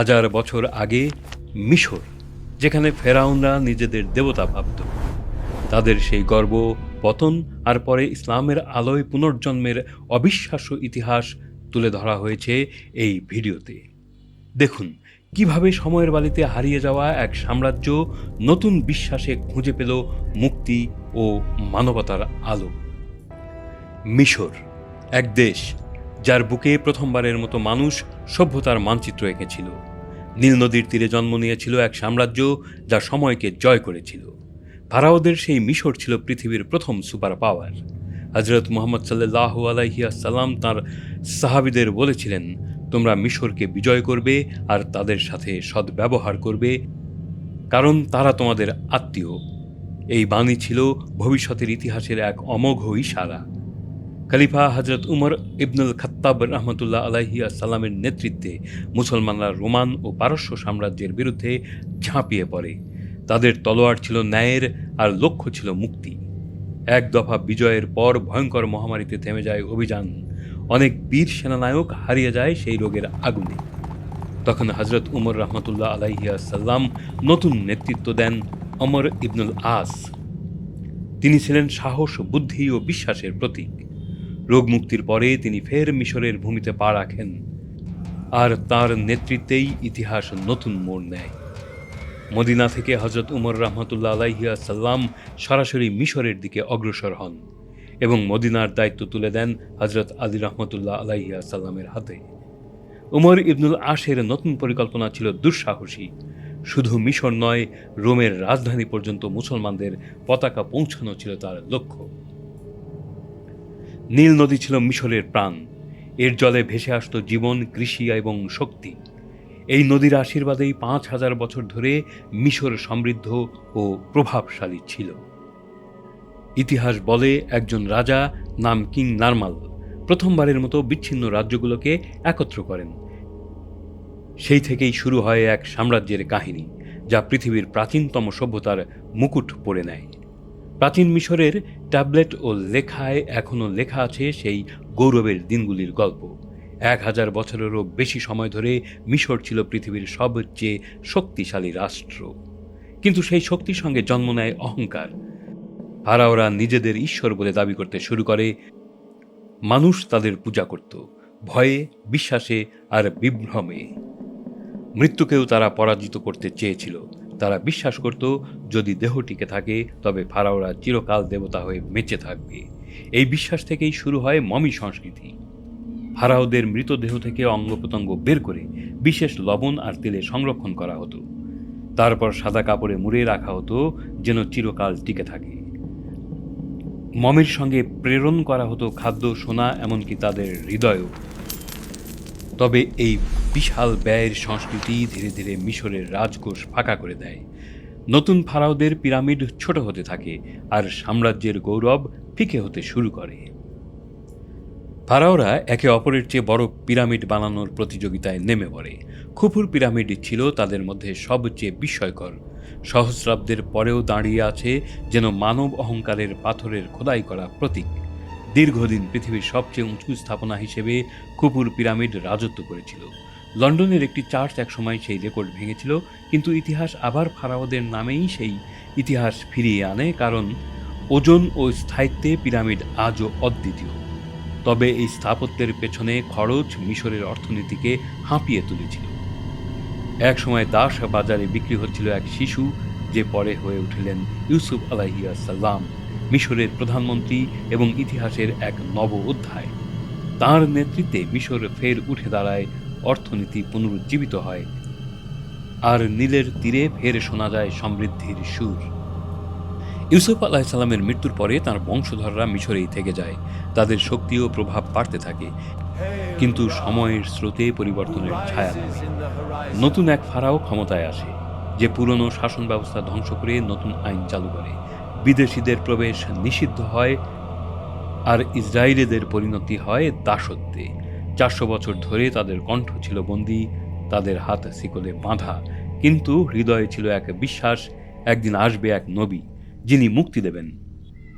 হাজার বছর আগে মিশর, যেখানে ফেরাউনরা নিজেদের দেবতা ভাবত। তাদের সেই গর্ব, পতন আর পরে ইসলামের আলোয় পুনর্জন্মের অবিশ্বাস্য ইতিহাস তুলে ধরা হয়েছে এই ভিডিওতে। দেখুন, কীভাবে সময়ের বালিতে হারিয়ে যাওয়া এক সাম্রাজ্য নতুন বিশ্বাসে খুঁজে পেল মুক্তি ও মানবতার আলো। মিশর, এক দেশ, যার বুকে প্রথমবারের মতো মানুষ সভ্যতার মানচিত্র এঁকেছিল। নীল নদীর তীরে জন্ম নিয়েছিল এক সাম্রাজ্য যা সময়কে জয় করেছিল। ফারাওদের সেই মিশর ছিল পৃথিবীর প্রথম সুপার পাওয়ার। হজরত মোহাম্মদ সাল্লাহ আলাইসাল্লাম তার সাহাবিদের বলেছিলেন, তোমরা মিশরকে বিজয় করবে আর তাদের সাথে সদ্ব্যবহার করবে, কারণ তারা তোমাদের আত্মীয়। এই বাণী ছিল ভবিষ্যতের ইতিহাসের এক অমোঘ ইশারা। খলিফা হজরত উমর ইবনুল খত্তাব রহমতুল্লাহ আলাহিয়া সাল্লামের নেতৃত্বে মুসলমানরা রোমান ও পারস্য সাম্রাজ্যের বিরুদ্ধে ঝাঁপিয়ে পড়ে। তাদের তলোয়ার ছিল ন্যায়ের আর লক্ষ্য ছিল মুক্তি। এক দফা বিজয়ের পর ভয়ঙ্কর মহামারীতে থেমে যায় অভিযান। অনেক বীর সেনানায়ক হারিয়ে যায় সেই রোগের আগুনে। তখন হজরত উমর রহমতুল্লাহ আলাইহিয়া সাল্লাম নতুন নেতৃত্ব দেন অমর ইবনুল আস। তিনি ছিলেন সাহস, বুদ্ধি ও বিশ্বাসের প্রতীক। রোগ মুক্তির পরে তিনি ফের মিশরের ভূমিতে পা রাখেন। আর তার নেতৃত্বেই ইতিহাস নতুন মোড় নেয়। মদিনা থেকে হজরত উমর রহমতুল্লাহ আলাইহিয়া সাল্লাম সরাসরি মিশরের দিকে অগ্রসর হন এবং মদিনার দায়িত্ব তুলে দেন হজরত আলী রহমতুল্লাহ আলাইহিয়া সাল্লামের হাতে। উমর ইবনুল আশের নতুন পরিকল্পনা ছিল দুঃসাহসী। শুধু মিশর নয়, রোমের রাজধানী পর্যন্ত মুসলমানদের পতাকা পৌঁছানো ছিল তার লক্ষ্য। নীল নদী ছিল মিশরের প্রাণ। এর জলে ভেসে আসত জীবন, কৃষি এবং শক্তি। এই নদীর আশীর্বাদেই পাঁচ হাজার বছর ধরে মিশর সমৃদ্ধ ও প্রভাবশালী ছিল। ইতিহাস বলে একজন রাজা নাম কিং নার্মাল প্রথমবারের মতো বিচ্ছিন্ন রাজ্যগুলোকে একত্র করেন। সেই থেকেই শুরু হয় এক সাম্রাজ্যের কাহিনী, যা পৃথিবীর প্রাচীনতম সভ্যতার মুকুট পরে নেয়। প্রাচীন মিশরের ট্যাবলেট ও লেখায় এখনও লেখা আছে সেই গৌরবের দিনগুলির গল্প। এক হাজার বছরেরও বেশি সময় ধরে মিশর ছিল পৃথিবীর সবচেয়ে শক্তিশালী রাষ্ট্র। কিন্তু সেই শক্তির সঙ্গে জন্ম নেয় অহংকার। ফারাওরা নিজেদের ঈশ্বর বলে দাবি করতে শুরু করে। মানুষ তাদের পূজা করত, ভয়ে, বিশ্বাসে আর বিভ্রমে। মৃত্যুকেও তারা পরাজিত করতে চেয়েছিল। তারা বিশ্বাস করত, যদি দেহ টিকে থাকে, তবে ফারাওরা চিরকাল দেবতা হয়ে বেঁচে থাকবে। এই বিশ্বাস থেকেই শুরু হয় মমি সংস্কৃতি। ফারাওদের মৃতদেহ থেকে অঙ্গ প্রত্যঙ্গ বের করে বিশেষ লবণ আর তেলে সংরক্ষণ করা হতো। তারপর সাদা কাপড়ে মুড়ে রাখা হতো, যেন চিরকাল টিকে থাকে। মমির সঙ্গে প্রেরণ করা হতো খাদ্য, সোনা, এমনকি তাদের হৃদয়ও। তবে এই বিশাল ব্যয়ের সংস্কৃতি ধীরে ধীরে মিশরের রাজকোষ ফাঁকা করে দেয়। নতুন ফারাওদের পিরামিড ছোট হতে থাকে আর সাম্রাজ্যের গৌরব ফিকে হতে শুরু করে। ফারাওরা একে অপরের চেয়ে বড় পিরামিড বানানোর প্রতিযোগিতায় নেমে পড়ে। খুফুর পিরামিড ছিল তাদের মধ্যে সবচেয়ে বিস্ময়কর। সহস্রাব্দের পরেও দাঁড়িয়ে আছে যেন মানব অহংকারের পাথরের খোদাই করা প্রতীক। দীর্ঘদিন পৃথিবীর সবচেয়ে উঁচু স্থাপনা হিসেবে কুপুর পিরামিড রাজত্ব করেছিল। লন্ডনের একটি চার্চ একসময় সেই রেকর্ড ভেঙেছিল, কিন্তু ইতিহাস আবার ফারাওদের নামেই সেই ইতিহাস ফিরিয়ে আনে কারণ ওজন ও স্থায়িত্বে পিরামিড আজও অদ্বিতীয়। তবে এই স্থাপত্যের পেছনে খরচ মিশরের অর্থনীতিকে হাঁপিয়ে তুলেছিল। এক সময় দাস বাজারে বিক্রি হচ্ছিল এক শিশু, যে পরে হয়ে উঠলেন ইউসুফ আলাহিয়া সাল্লাম মিশরের প্রধানমন্ত্রী এবং ইতিহাসের এক নব অধ্যায়। তাঁর নেতৃত্বে মিশর ফের উঠে দাঁড়ায়, অর্থনীতি পুনরুজ্জীবিত হয়। আর নীলের তীরে ফের শোনা যায় সমৃদ্ধির সুর। ইউসুফ আলাহ সাল্লামের মৃত্যুর পরে তার বংশধররা মিশরেই থেকে যায়। তাদের শক্তি ও প্রভাব বাড়তে থাকে। কিন্তু সময়ের স্রোতে পরিবর্তনের ছায়া নামে। নতুন এক ফারাও ক্ষমতায় আসে, যে পুরনো শাসন ব্যবস্থা ধ্বংস করে নতুন আইন চালু করে। বিদেশিদের প্রবেশ নিষিদ্ধ হয় আর ইসরায়েলিদের পরিণতি হয় দাসত্বে। চারশো বছর ধরে তাদের কণ্ঠ ছিল বন্দী, তাদের হাত শিকলে বাঁধা। কিন্তু হৃদয়ে ছিল এক বিশ্বাস, একদিন আসবে এক নবী, যিনি মুক্তি দেবেন।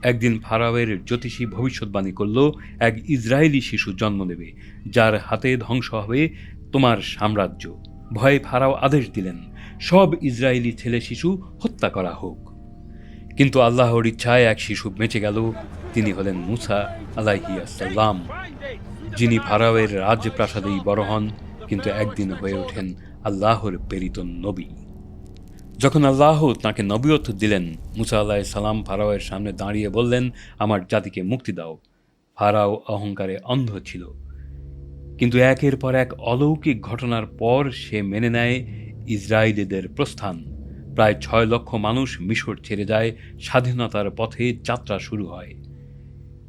একদিন ফারাওয়ের জ্যোতিষী ভবিষ্যৎবাণী করল, এক ইসরায়েলি শিশু জন্ম নেবে, যার হাতে ধ্বংস হবে তোমার সাম্রাজ্য। ভয়ে ফারাও আদেশ দিলেন, সব ইসরায়েলি ছেলে শিশু হত্যা করা হোক। কিন্তু আল্লাহর ইচ্ছায় এক শিশু বেঁচে গেল। তিনি হলেন মুসা আলাইহিয়াসাল্লাম যিনি ফারাওয়ের রাজপ্রাসাদেই বড় হন, কিন্তু একদিন হয়ে ওঠেন আল্লাহর প্রেরিত নবী। যখন আল্লাহ তাকে নবীয়ত দিলেন, মুসা আল্লাহ সালাম ফারাওয়ের সামনে দাঁড়িয়ে বললেন, আমার জাতিকে মুক্তি দাও। ফারাও অহংকারে অন্ধ ছিল। কিন্তু একের পর এক অলৌকিক ঘটনার পর সে মেনে নেয় ইসরায়েলিদের প্রস্থান। প্রায় ছয় লক্ষ মানুষ মিশর ছেড়ে যায়, স্বাধীনতার পথে যাত্রা শুরু হয়।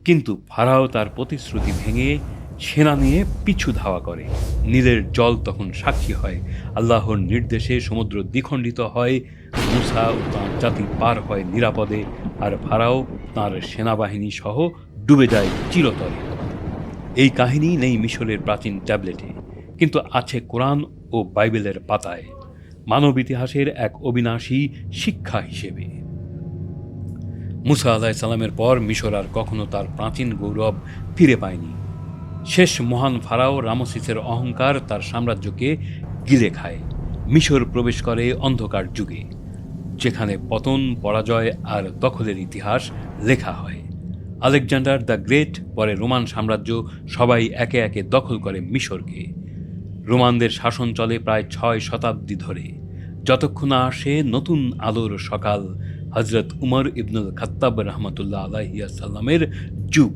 কিন্তু ফারাও তার প্রতিশ্রুতি ভেঙে সেনা নিয়ে পিছু ধাওয়া করে। নীলের জল তখন সাক্ষী হয়। আল্লাহর নির্দেশে সমুদ্র দ্বিখণ্ডিত হয়। মুসা ও তাঁর জাতি পার হয় নিরাপদে আর ফারাও তাঁর সেনাবাহিনী সহ ডুবে যায় চিরতরে। এই কাহিনী নেই মিশরের প্রাচীন ট্যাবলেটে, কিন্তু আছে কোরআন ও বাইবেলের পাতায়। মানব ইতিহাসের এক অবিনাশী শিক্ষা হিসেবে। মুসা আলাহ সালামের পর মিশর আর কখনো তার প্রাচীন গৌরব ফিরে পায়নি। শেষ মহান ফারাও রামসিসের অহংকার তার সাম্রাজ্যকে গিলে খায়। মিশর প্রবেশ করে অন্ধকার যুগে, যেখানে পতন, পরাজয় আর দখলের ইতিহাস লেখা হয়। আলেকজান্ডার দ্য গ্রেট, পরে রোমান সাম্রাজ্য সবাই একে একে দখল করে মিশরকে। রোমানদের শাসন চলে প্রায় ছয় শতাব্দী ধরে। যতক্ষণ আসে নতুন আলোর সকাল হজরত উমর ইবনুল খাত্তাব রহমতুল্লাহ আলাহিয়াসাল্লামের যুগ।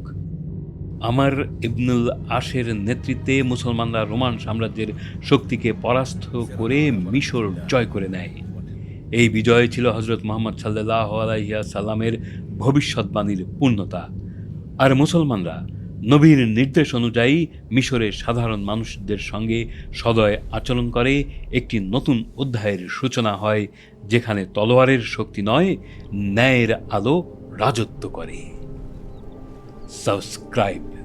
আমার ইবনুল আশের নেতৃত্বে মুসলমানরা রোমান সাম্রাজ্যের শক্তিকে পরাস্ত করে মিশর জয় করে নেয়। এই বিজয় ছিল হজরত মোহাম্মদ সাল্লাহ আলাইহিয়া সাল্লামের ভবিষ্যৎবাণীর পূর্ণতা। আর মুসলমানরা নবীর নির্দেশ অনুযায়ী মিশরের সাধারণ মানুষদের সঙ্গে সদয় আচরণ করে একটি নতুন অধ্যায়ের সূচনা হয়, যেখানে তলোয়ারের শক্তি নয়, ন্যায়ের আলো রাজত্ব করে। সাবস্ক্রাইব।